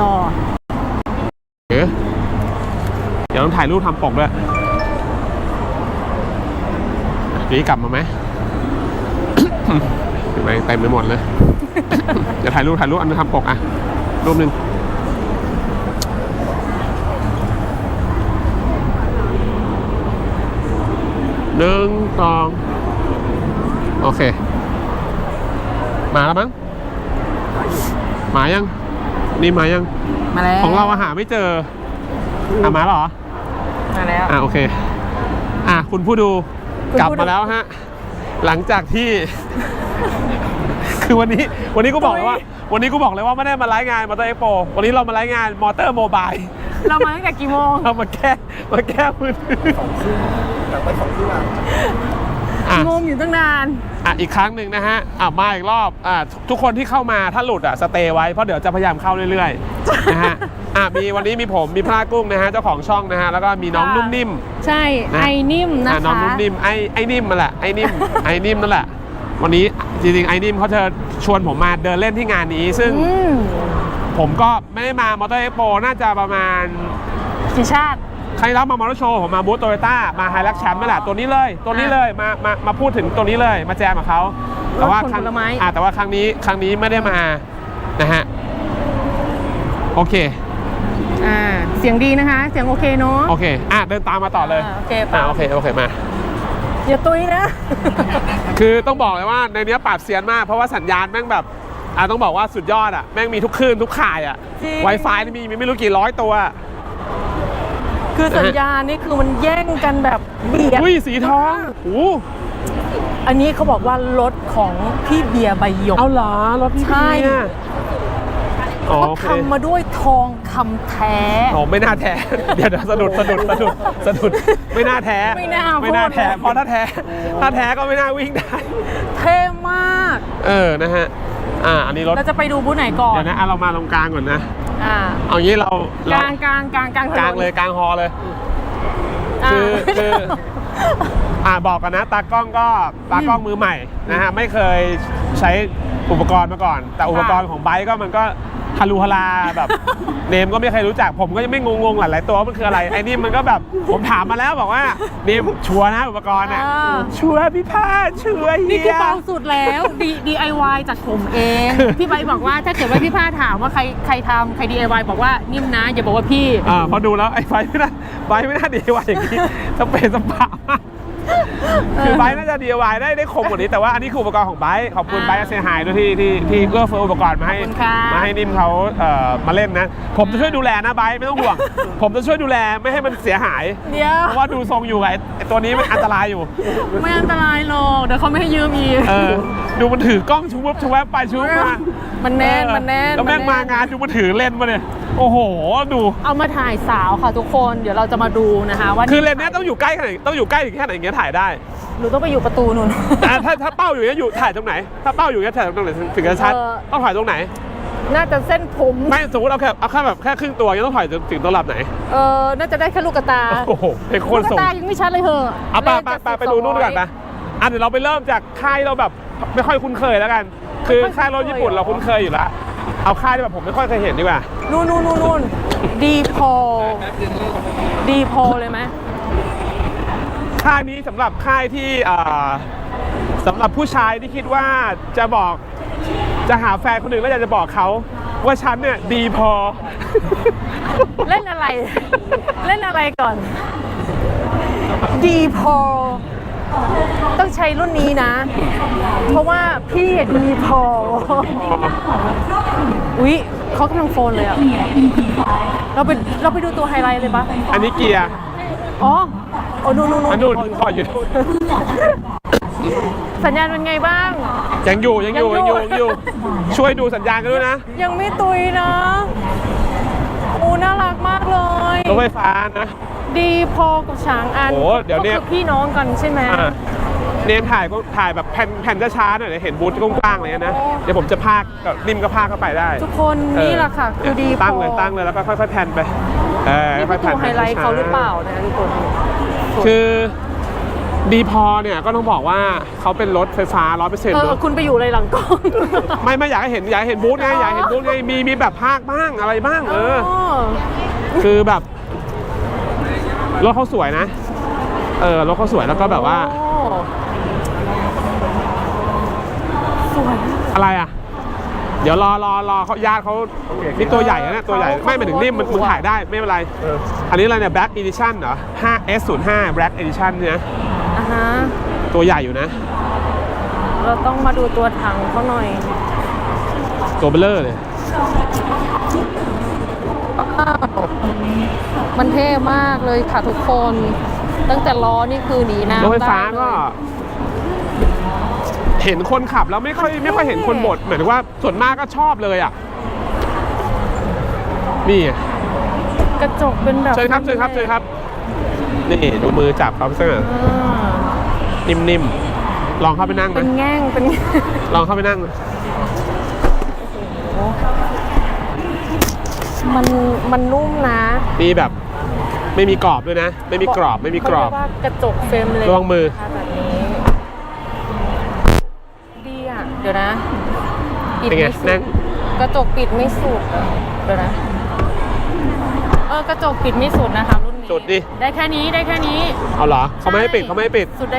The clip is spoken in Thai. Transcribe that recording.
รอเอ๊ะเดี๋ยวต้องถ่ายรูปทำปกด้วยนี่กลับมาไหมเห็นไหมเต็มไปหมดเลยเดี๋ยวถ่ายรูปถ่ายรูปอันนึงทำปกอะรูปหนึ่งหนึ่งสองโอเค มาแล้วมั้งมายัง นี่มายัง มาแล้วของเราอาหาไม่เจออะมาเหรอ มาแล้ว อะโอเค อะคุณผู้ดูคุณกลับผู้ดูมาแล้วฮะ หลังจากที่ คือวันนี้ วันนี้กูบอกเลยว่า วันนี้กูบอกเลยว่าไม่ได้มาไลฟ์งานมอเตอร์เอ็กโปวันนี้เรามาไลฟ์งานมอเตอร์โมบายเรามาตั้งแต่กี่โมง เรามาแก้มาแก้มือถือหลังไปสองทุ่มอะอะงมอยู่ตั้งนาน อะอีกครั้งหนึ่งนะฮะอะมาอีกรอบอะทุกทุกคนที่เข้ามาถ้าหลุดอะสเตย์ไว้เพราะเดี๋ยวจะพยายามเข้าเรื่อยๆนะฮะอะมีวันนี้มีผมมีพระกุ้งนะฮะเจ้าของช่องนะฮะแล้วก็มีน้องค่ะนุ่มนิ่ม ใช่นะ ไอ้นิ่มนะอะน้องคะนุ่มนิ่มไอ้ไอ้นิ่มมาแหละไอ้นิ่มไอ้นิ่มนั่นแหละ วันนี้จริงๆไอ้นิ่มเขาจะชวนผมมาเดินเล่นที่งานนี้ ซึ่งอืมผมก็ไม่ได้มามอเตอร์เอ็กโปน่าจะประมาณกี่ชาติ ใครรับมา มอเตอร์โชว์ผมมาบูธโตโยต้ามาไฮรักแชมป์นั่นแหละตัวนี้เลยตัวนี้เลยมามามาพูดถึงตัวนี้เลยมาแจมกับเขาแต่ว่ารถขนครั้งผลไม้ อะแต่ว่าครั้งนี้ครั้งนี้ไม่ได้มานะฮะโอเคอ่าเสียงดีนะคะ เสียงโอเคเนาะ โอเคอะเดินตามมาต่อเลยอ่าโอเคอะป่ะโอเคโอเคมา อย่าตุยนะ คือต้องบอกเลยว่าในเนี้ยปราบเซียนมาก เพราะว่าสัญญาณแม่งแบบอะต้องบอกว่าสุดยอดอะแม่งมีทุกคลื่นทุกข่ายอะ จริง Wi-Fi นี่มีมีไม่รู้กี่ร้อยตัว คือสัญญาณนี่คือมันแย่งกันแบบเบียดอุ้ยสีทองโอ้อันนี้เขาบอกว่ารถของพี่เบียร์ใบหยกเอาเหรอรถพี่ใช่เบียร์อ๋อเขาโอเคทำมาด้วยทองคำแท้โอ้ไม่น่าแท้เดี๋ยวเดี๋ยวสะดุดสะดุดสะดุดสะดุดไม่น่าแท้ ไม่น่าไม่น่าพูดแท้เลยเพราะถ้าแท้ถ้าแท้ก็ไม่น่าวิ่งได้ เท่มาก เออนะฮะอ่าอันนี้รถเราจะไปดูบูธไหนก่อน เดี๋ยวนะอะเรามาตรงกลางก่อนนะ อ่าเอางี้เรากเราลางกลางกลางกลางถนนกลางเลยกลางฮอเลยา คือคือ อ่าบอกกันนะ ตากล้องก็ตากล้องมือใหม่นะฮะไม่เคยใช้อุปกรณ์มาก่อน แต่อุปกรณ์ของไบค์ก็มันก็ ฮารูฮาราแบบเนมก็ไม่เคยรู้จัก ผมก็ยังไม่งงๆหลายๆตัวว่ามันคืออะไรไอ้นี่มันก็แบบผมถามมาแล้วบอกว่าเนมชัวร์นะอุปกรณ์อะอ่า ชัวร์พี่ผ้าชัวร์เฮีนี่คือยเบาสุดแล้ว D DIY จากผมเอง พี่ใบร์ทบอกว่าถ้าเกิดว่าพี่ผ้าถามว่าใครใครทำใคร DIY บอกว่านิ่มนะอย่าบอกว่าพี่ อ่าพอดูแล้วไอ้ไฟไม่น่าไฟไม่น่าดีว่าอย่างนี้สเปซสปามาก คือไบค์น่าจะ DIY ได้ได้คมกว่านี้แต่ว่าอันนี้คืออุปกรณ์ของไบค์ขอบคุณอ่าไบค์เซฮายด้วยที่ที่ที่เอื้อเฟื้ออุปกรณ์มาให้ขอบคุณค่ะ มาให้นิ่มเขาเอ่อมาเล่นนะ ผมจะช่วยดูแลนะไบค์ไม่ต้องห่วง ผมจะช่วยดูแลไม่ให้มันเสียหาย เดี๋ยว เพราะว่าดูทรงอยู่ไอ้ไอ้ตัวนี้มันอันตรายอยู่ ไม่อันตรายหรอก เดี๋ยวเขาไม่ให้ยืมอีกเออ ดูมันถือกล้องชูวับชูแวบไปชูวับมามันแน่นเออมันแน่นแล้วแม่งนมางานดูมันถือเล่นมาเนี่ย โอ้โห ดู เอามาถ่ายสาวค่ะทุกคน เดี๋ยวเราจะมาดูนะคะว่าคือเลนส์เนี้ยต้องอยู่ใกล้ขนาดไหนต้องอยู่ใกล้ถึงแค่ไหนอย่างเงี้ยถ่ายได้ หนูต้องไปอยู่ประตูนู่นแต่ถ้าถ้าเป้าอยู่เนี้ยอยู่ถ่ายตรงไหน ถ้าเป้าอยู่เนี้ยถ่ายตรงไหนถึงถึงจะชัด เออต้องถ่ายตรงไหน น่าจะเส้นผมไม่สมมติเอาแค่เอาแค่แบบแค่ครึ่งตัวยังต้องถ่ายถึงถึงตัวหลับไหน เออน่าจะได้แค่ลูกกระตาโอ้โหเป็นคนลูกกส่งระตายังไม่ชัดเลยเหอะเอาไปเลขไปไป70ไปดูนู่นก่อนนะอะเดี๋ยวเราไปเริ่มจากค่ายเราแบบไม่ค่อยคุ้นเคยแล้วกัน คือไม่ค่อยค่ายรถญี่ปุ่นคุ้นเคยเราคุ้นเคยอยู่แล้ว เอาค่ายที่แบบผมไม่ค่อยเคยเห็นดีกว่านู่นนู่นนู่นนู่นดีโพดีโพเลยไหมค่ายนี้สำหรับค่ายที่อ่าสำหรับผู้ชายที่คิดว่าจะบอกจะหาแฟนคนหนึ่งแล้วอยากจะบอกเขาว่าฉันเนี่ยดีพอ เล่นอะไร เล่นอะไรก่อน ดีพอต้องใช้รุ่นนี้นะ เพราะว่าพี่ดีพอ อุ๊ยเขากำลังโฟนเลยอะเราไปเราไปดูตัวไฮไลท์เลยปะอันนี้เกียร์อ๋อโอ้นู่นนู่นอันนู้นขออยู่ สัญญาณเป็นไงบ้าง ยังอยู่ยังอยู่ยัยังงออยู่ยู่ยังอยู่ ช่วยดูสัญญาณกันด้วยนะ ยังไม่ตุยนะโอ้น่ารักมากเลยรถไฟฟ้านะ ดีพอกับช้างอันโอ้เดี๋ยวเนี่ย ก็คือพี่น้องกันใช่ไหม อะ เนมถ่ายก็ถ่ายแบบแผ่นแผ่นช้าๆหน่อยเดี๋ยวเห็นบูธกว้างๆเลยนะ เดี๋ยวผมจะพากกับริมก็พากเข้าไปได้ ทุกคนนี่แหละค่ะคือดีพอตั้งเลยตั้งเลยแล้วก็ค่อยๆแผ่นไปเออนี่ค่เป็อนยๆตัแผ่วนไฮไลท์เขาหรือเปล่านะทุกคนคือดีพอเนี่ยก็ต้องบอกว่าเขาเป็นรถไฟฟ้า100%เเออเนอะคุณไปอยู่เลยหลังกล้อง ไม่ไม่อยากให้เห็นอยากให้เห็นบูธไงอยากให้เห็นบูธไงมีมีแบบภาคบ้างอะไรบ้างเออ คือแบบรถเขาสวยนะ เออรถเขาสวยแล้วก็แบบว่า โอ้ส วยอะอะไรอะ เดี๋ยวรอรอรอเขาญาติเขานี่ตัวใหญ่นะเนี่ยตัวใหญ่เขาไม่หมายถึงนี่มันเขามึงถ่ายได้ไม่เป็นไรเอออันนี้อะไรเนี่ย Black Edition เหรอ 5S05 Black Edition เนี่ยอะฮะตัวใหญ่อยู่นะ เราต้องมาดูตัวถังเขาหน่อย ตัวเบลเลอร์เลยมันเท่มากเลยค่ะทุกคน ตั้งแต่ล้อนี่คือหนีน้ำรถไฟฟ้าด้เลยก็ เห็นคนขับแล้วไม่ค่อยไม่ค่อยเห็นคนบ่นเหมือนว่าส่วนมากก็ชอบเลยอะนี่ไงกระจกเป็นแบบเชิญครับเชิญครับเชิญครับ นี่ดูมือจับเขาซะหน่อยอ่านิ่มๆลองเข้าไปนั่งไหมเป็นแง่งเป็นแง่งลองเข้าไปนั่งมันมันนุ่มนะมีแบบ ไม่มีกรอบด้วยนะ ไม่มีกรอบไม่มีกรอบเขาเยว่ากระจกเฟรมเลยระวังมือ แบบนี้ดีอะ เดี๋ยวนะปิดเป็นไงไม่สุดนั่งกระจกปิดไม่สุดอะเดี๋ยวนะเออกระจกปิดไม่สุดนะคะรุ่นนี้สุดดิ ได้แค่นี้ได้แค่นี้เอาเหรอเขาไม่ให้ปิดเขาไม่ให้ปิด สุดได้